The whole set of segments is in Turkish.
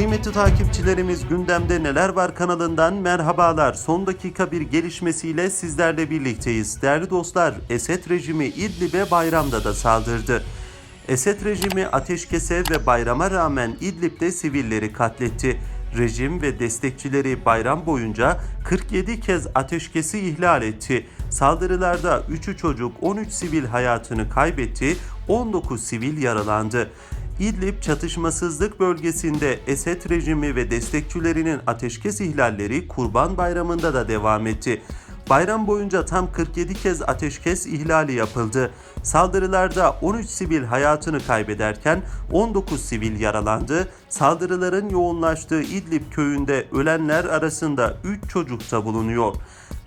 Kıymetli takipçilerimiz gündemde neler var kanalından merhabalar. Son dakika bir gelişmesiyle sizlerle birlikteyiz. Değerli dostlar, Esed rejimi İdlib'e bayramda da saldırdı. Esed rejimi ateşkese ve bayrama rağmen İdlib'de sivilleri katletti. Rejim ve destekçileri bayram boyunca 47 kez ateşkesi ihlal etti. Saldırılarda 3'ü çocuk 13 sivil hayatını kaybetti, 19 sivil yaralandı. İdlib çatışmasızlık bölgesinde Esed rejimi ve destekçilerinin ateşkes ihlalleri Kurban Bayramı'nda da devam etti. Bayram boyunca tam 47 kez ateşkes ihlali yapıldı. Saldırılarda 13 sivil hayatını kaybederken 19 sivil yaralandı. Saldırıların yoğunlaştığı İdlib köyünde ölenler arasında 3 çocuk da bulunuyor.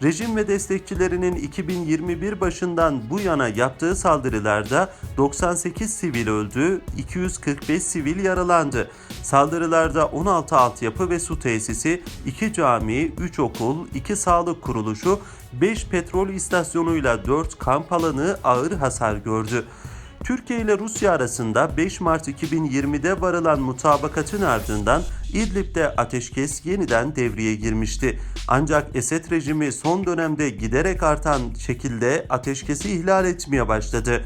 Rejim ve destekçilerinin 2021 başından bu yana yaptığı saldırılarda 98 sivil öldü, 245 sivil yaralandı. Saldırılarda 16 altyapı ve su tesisi, 2 cami, 3 okul, 2 sağlık kuruluşu, 5 petrol istasyonuyla 4 kamp alanı ağır hasar gördü. Türkiye ile Rusya arasında 5 Mart 2020'de varılan mutabakatın ardından İdlib'de ateşkes yeniden devreye girmişti. Ancak Esed rejimi son dönemde giderek artan şekilde ateşkesi ihlal etmeye başladı.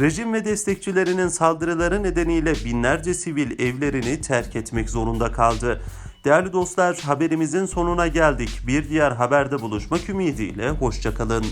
Rejim ve destekçilerinin saldırıları nedeniyle binlerce sivil evlerini terk etmek zorunda kaldı. Değerli dostlar haberimizin sonuna geldik. Bir diğer haberde buluşmak ümidiyle hoşçakalın.